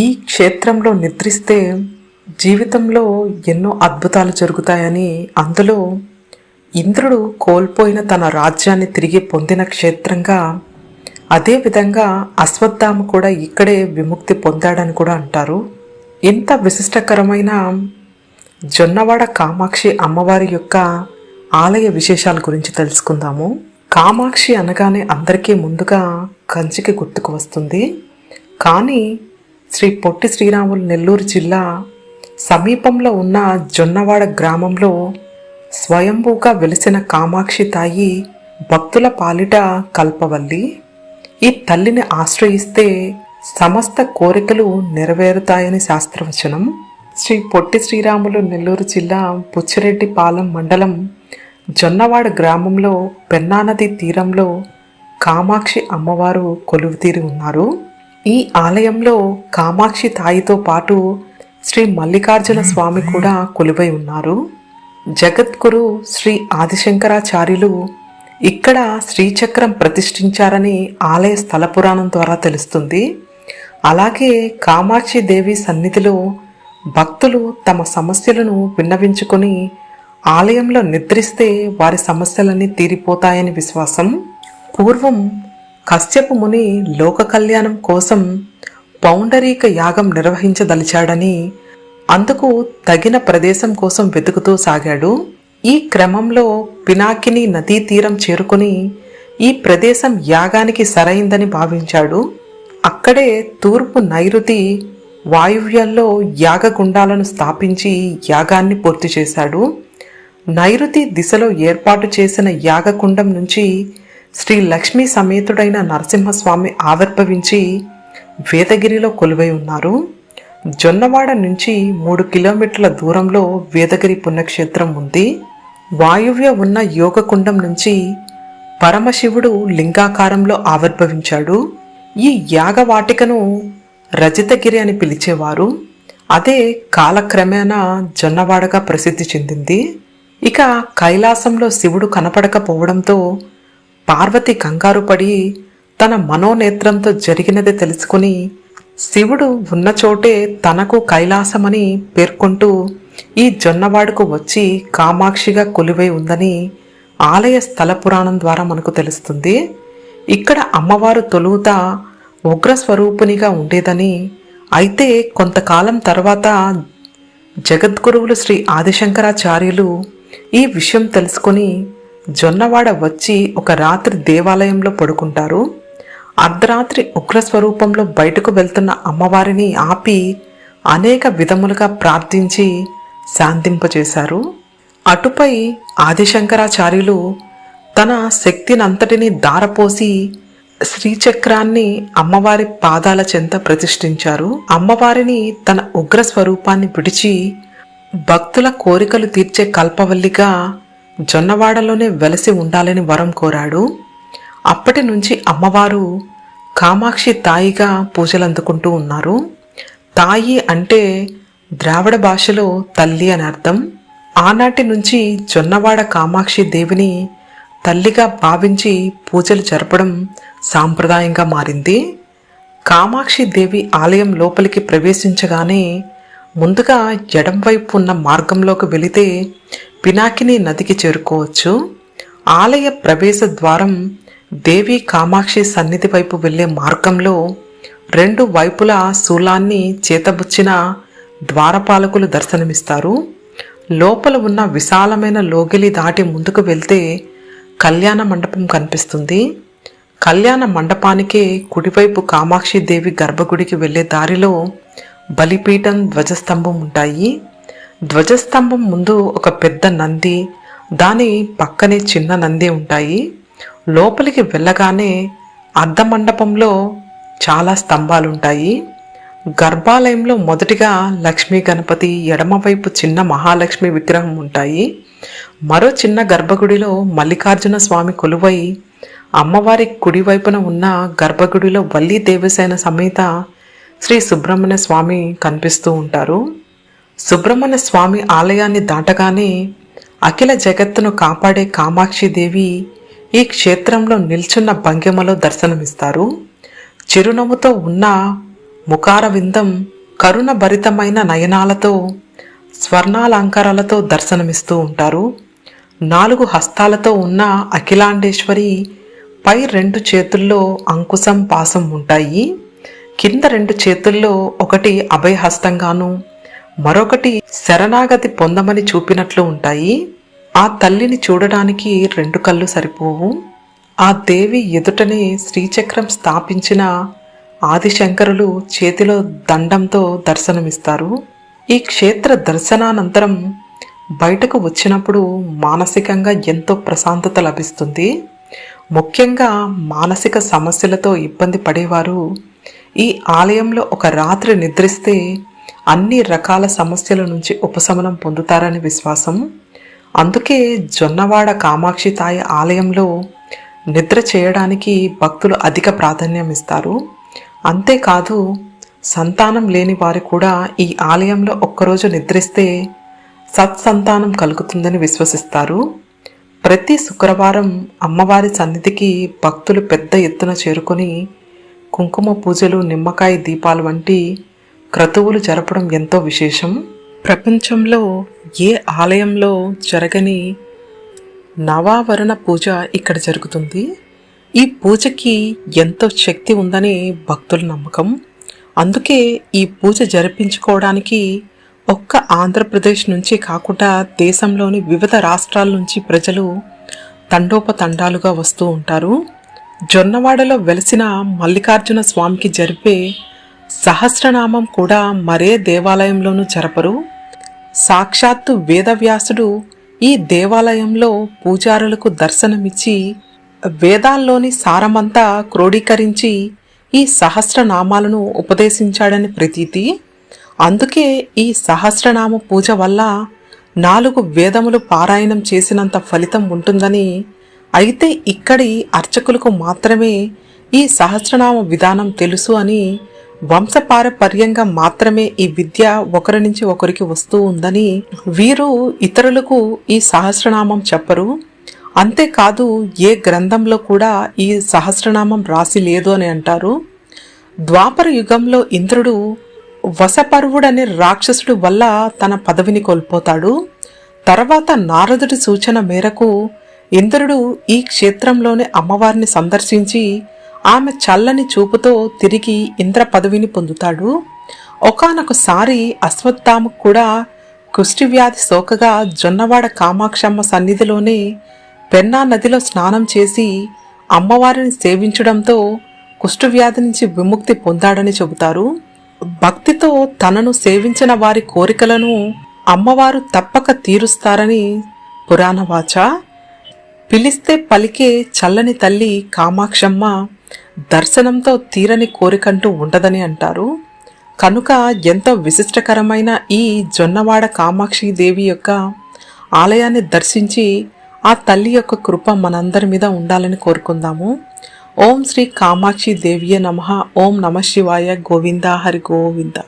ఈ క్షేత్రంలో నిద్రిస్తే జీవితంలో ఎన్నో అద్భుతాలు జరుగుతాయని అందులో ఇంద్రుడు కోల్పోయిన తన రాజ్యాన్ని తిరిగి పొందిన క్షేత్రంగా అదేవిధంగా అశ్వత్థామ కూడా ఇక్కడే విముక్తి పొందాడని కూడా అంటారు. ఇంత విశిష్టకరమైన జొన్నవాడ కామాక్షి అమ్మవారి యొక్క ఆలయ విశేషాల గురించి తెలుసుకుందాము. కామాక్షి అనగానే అందరికీ ముందుగా కంచికి గుర్తుకు వస్తుంది. కానీ శ్రీ పొట్టి శ్రీరాములు నెల్లూరు జిల్లా సమీపంలో ఉన్న జొన్నవాడ గ్రామంలో స్వయంభూగా వెలిసిన కామాక్షి తాయి భక్తుల పాలిట కల్పవల్లి. ఈ తల్లిని ఆశ్రయిస్తే సమస్త కోరికలు నెరవేరుతాయని శాస్త్రవచనం. శ్రీ పొట్టి శ్రీరాములు నెల్లూరు జిల్లా పుచ్చిరెడ్డిపాలెం మండలం జొన్నవాడ గ్రామంలో పెన్నానది తీరంలో కామాక్షి అమ్మవారు కొలువుతీరి ఉన్నారు. ఈ ఆలయంలో కామాక్షి తాయితో పాటు శ్రీ మల్లికార్జున స్వామి కూడా కొలువై ఉన్నారు. జగద్గురు శ్రీ ఆదిశంకరాచార్యులు ఇక్కడ శ్రీచక్రం ప్రతిష్ఠించారని ఆలయ స్థల పురాణం ద్వారా తెలుస్తుంది. అలాగే కామాక్షి దేవి సన్నిధిలో భక్తులు తమ సమస్యలను విన్నవించుకొని ఆలయంలో నిద్రిస్తే వారి సమస్యలన్నీ తీరిపోతాయని విశ్వాసం. పూర్వం కశ్యపు ముని లోక కళ్యాణం కోసం పౌండరీక యాగం నిర్వహించదలిచాడని అందుకు తగిన ప్రదేశం కోసం వెతుకుతూ సాగాడు. ఈ క్రమంలో పినాకిని నదీ తీరం చేరుకుని ఈ ప్రదేశం యాగానికి సరైందని భావించాడు. అక్కడే తూర్పు నైరుతి వాయువ్యంలో యాగగుండాలను స్థాపించి యాగాన్ని పూర్తి చేశాడు. నైరుతి దిశలో ఏర్పాటు చేసిన యాగకుండం నుంచి శ్రీ లక్ష్మీ సమేతుడైన నరసింహస్వామి ఆవిర్భవించి వేదగిరిలో కొలువై ఉన్నారు. జొన్నవాడ నుంచి మూడు కిలోమీటర్ల దూరంలో వేదగిరి పుణ్యక్షేత్రం ఉంది. వాయువ్య ఉన్న యోగకుండం నుంచి పరమశివుడు లింగాకారంలో ఆవిర్భవించాడు. ఈ యాగవాటికను రజితగిరి అని పిలిచేవారు. అదే కాలక్రమేణా జొన్నవాడగా ప్రసిద్ధి చెందింది. ఇక కైలాసంలో శివుడు కనపడకపోవడంతో పార్వతి కంగారు పడి తన మనోనేత్రంతో జరిగినది తెలుసుకుని శివుడు ఉన్న చోటే తనకు కైలాసమని పేర్కొంటూ ఈ జొన్నవాడుకు వచ్చి కామాక్షిగా కొలువై ఉందని ఆలయ స్థల పురాణం ద్వారా మనకు తెలుస్తుంది. ఇక్కడ అమ్మవారు తొలుత ఉగ్రస్వరూపునిగా ఉండేదని అయితే కొంతకాలం తర్వాత జగద్గురువులు శ్రీ ఆదిశంకరాచార్యులు ఈ విషయం తెలుసుకొని జొన్నవాడ వచ్చి ఒక రాత్రి దేవాలయంలో పడుకుంటారు. అర్ధరాత్రి ఉగ్రస్వరూపంలో బయటకు వెళ్తున్న అమ్మవారిని ఆపి అనేక విధములుగా ప్రార్థించి శాంతింపచేశారు. అటుపై ఆదిశంకరాచార్యులు తన శక్తినంతటిని దారపోసి శ్రీచక్రాన్ని అమ్మవారి పాదాల చెంత ప్రతిష్ఠించారు. అమ్మవారిని తన ఉగ్ర స్వరూపాన్ని విడిచి భక్తుల కోరికలు తీర్చే కల్పవల్లిగా జొన్నవాడలోనే వెలసి ఉండాలని వరం కోరాడు. అప్పటి నుంచి అమ్మవారు కామాక్షి తాయిగా పూజలు అందుకుంటూ ఉన్నారు. తాయి అంటే ద్రావిడ భాషలో తల్లి అని అర్థం. ఆనాటి నుంచి జొన్నవాడ కామాక్షి దేవిని తల్లిగా భావించి పూజలు జరపడం సాంప్రదాయంగా మారింది. కామాక్షి దేవి ఆలయం లోపలికి ప్రవేశించగానే ముందుగా ఎడంవైపు ఉన్న మార్గంలోకి వెళితే పినాకిని నదికి చేరుకోవచ్చు. ఆలయ ప్రవేశ ద్వారం దేవి కామాక్షి సన్నిధి వైపు వెళ్ళే మార్గంలో రెండు వైపులా శూలాన్ని చేతబుచ్చిన ద్వారపాలకులు దర్శనమిస్తారు. లోపల ఉన్న విశాలమైన లోగిలి దాటి ముందుకు వెళ్తే కళ్యాణ మండపం కనిపిస్తుంది. కళ్యాణ మండపానికే కుడివైపు కామాక్షి దేవి గర్భగుడికి వెళ్ళే దారిలో బలిపీఠం ధ్వజస్తంభం ఉంటాయి. ధ్వజస్తంభం ముందు ఒక పెద్ద నంది దాని పక్కనే చిన్న నంది ఉంటాయి. లోపలికి వెళ్ళగానే అర్ధ మండపంలో చాలా స్తంభాలుంటాయి. గర్భాలయంలో మొదటిగా లక్ష్మీ గణపతి ఎడమవైపు చిన్న మహాలక్ష్మి విగ్రహం ఉంటాయి. మరో చిన్న గర్భగుడిలో మల్లికార్జున స్వామి కొలువై అమ్మవారి కుడివైపున ఉన్న గర్భగుడిలో వల్లి దేవసేన సమేత శ్రీ సుబ్రహ్మణ్య స్వామి కనిపిస్తూ ఉంటారు. సుబ్రహ్మణ్య స్వామి ఆలయాన్ని దాటగానే అఖిల జగత్తును కాపాడే కామాక్షి దేవి ఈ క్షేత్రంలో నిల్చున్న భంగిమలో దర్శనమిస్తారు. చిరునవ్వుతో ఉన్న ముఖారవిందం కరుణ భరితమైన నయనాలతో స్వర్ణాలంకారాలతో దర్శనమిస్తూ ఉంటారు. నాలుగు హస్తాలతో ఉన్న అఖిలాండేశ్వరి పై రెండు చేతుల్లో అంకుశం పాసం ఉంటాయి. కింద రెండు చేతుల్లో ఒకటి అభయహస్తంగాను మరొకటి శరణాగతి పొందమని చూపినట్లు ఉంటాయి. ఆ తల్లిని చూడడానికి రెండు కళ్ళు సరిపోవు. ఆ దేవి ఎదుటనే శ్రీచక్రం స్థాపించిన ఆదిశంకరులు చేతిలో దండంతో దర్శనమిస్తారు. ఈ క్షేత్ర దర్శనానంతరం బయటకు వచ్చినప్పుడు మానసికంగా ఎంతో ప్రశాంతత లభిస్తుంది. ముఖ్యంగా మానసిక సమస్యలతో ఇబ్బంది పడేవారు ఈ ఆలయంలో ఒక రాత్రి నిద్రిస్తే అన్ని రకాల సమస్యల నుంచి ఉపశమనం పొందుతారని విశ్వాసం అందుకే జొన్నవాడ కామాక్షి తాయి ఆలయంలో నిద్ర చేయడానికి భక్తులు అధిక ప్రాధాన్యం ఇస్తారు. అంతేకాదు సంతానం లేని వారు కూడా ఈ ఆలయంలో ఒక్కరోజు నిద్రిస్తే సత్సంతానం కలుగుతుందని విశ్వసిస్తారు. ప్రతి శుక్రవారం అమ్మవారి సన్నిధికి భక్తులు పెద్ద ఎత్తున చేరుకొని కుంకుమ పూజలు నిమ్మకాయ దీపాలు వంటి క్రతువులు జరపడం ఎంతో విశేషం? ప్రపంచంలో ఏ ఆలయంలో జరగని నవావరణ పూజ ఇక్కడ జరుగుతుంది? ఈ పూజకి ఎంతో శక్తి ఉందని భక్తుల నమ్మకం. అందుకే ఈ పూజ జరిపించుకోవడానికి ఒక్క ఆంధ్రప్రదేశ్ నుంచి కాకుండా దేశంలోని వివిధ రాష్ట్రాల నుంచి ప్రజలు తండోపతండాలుగా వస్తూ ఉంటారు. జొన్నవాడలో వెలిసిన మల్లికార్జున స్వామికి జరిపే సహస్రనామం కూడా మరే దేవాలయంలోనూ జరపరు. సాక్షాత్తు వేదవ్యాసుడు ఈ దేవాలయంలో పూజారులకు దర్శనమిచ్చి వేదాల్లోని సారమంతా క్రోడీకరించి ఈ సహస్రనామాలను ఉపదేశించాడని ప్రతీతి. అందుకే ఈ సహస్రనామ పూజ వల్ల నాలుగు వేదములు పారాయణం చేసినంత ఫలితం ఉంటుందని అయితే ఇక్కడి అర్చకులకు మాత్రమే ఈ సహస్రనామ విధానం తెలుసు అని వంశపారపర్యంగా మాత్రమే ఈ విద్య ఒకరి నుంచి ఒకరికి వస్తూ ఉందని వీరు ఇతరులకు ఈ సహస్రనామం చెప్పరు. అంతేకాదు ఏ గ్రంథంలో కూడా ఈ సహస్రనామం రాసి లేదు అని అంటారు. ద్వాపర యుగంలో ఇంద్రుడు వశపర్వుడనే రాక్షసుడు వల్ల తన పదవిని కోల్పోతాడు. తర్వాత నారదుడి సూచన మేరకు ఇంద్రుడు ఈ క్షేత్రంలోనే అమ్మవారిని సందర్శించి ఆమె చల్లని చూపుతో తిరిగి ఇంద్ర పదవిని పొందుతాడు. ఒకనొకసారి అశ్వత్థాము కూడా కుష్టివ్యాధి సోకగా జొన్నవాడ కామాక్షమ్మ సన్నిధిలోనే పెన్నా నదిలో స్నానం చేసి అమ్మవారిని సేవించడంతో కుష్ఠవ్యాధి నుంచి విముక్తి పొందాడని చెబుతారు. భక్తితో తనను సేవించిన వారి కోరికలను అమ్మవారు తప్పక తీరుస్తారని పురాణవాచ. పిలిస్తే పలికే చల్లని తల్లి కామాక్షమ్మ దర్శనంతో తీరని కోరికంటూ ఉండదని అంటారు. కనుక ఎంతో విశిష్టకరమైన ఈ జొన్నవాడ కామాక్షి దేవి యొక్క ఆలయాన్ని దర్శించి ఆ తల్లి యొక్క కృప మనందరి మీద ఉండాలని కోరుకుందాము. ఓం శ్రీ కామాక్షి దేవియ నమ. ఓం నమ శివాయ గోవింద. హరి గోవింద.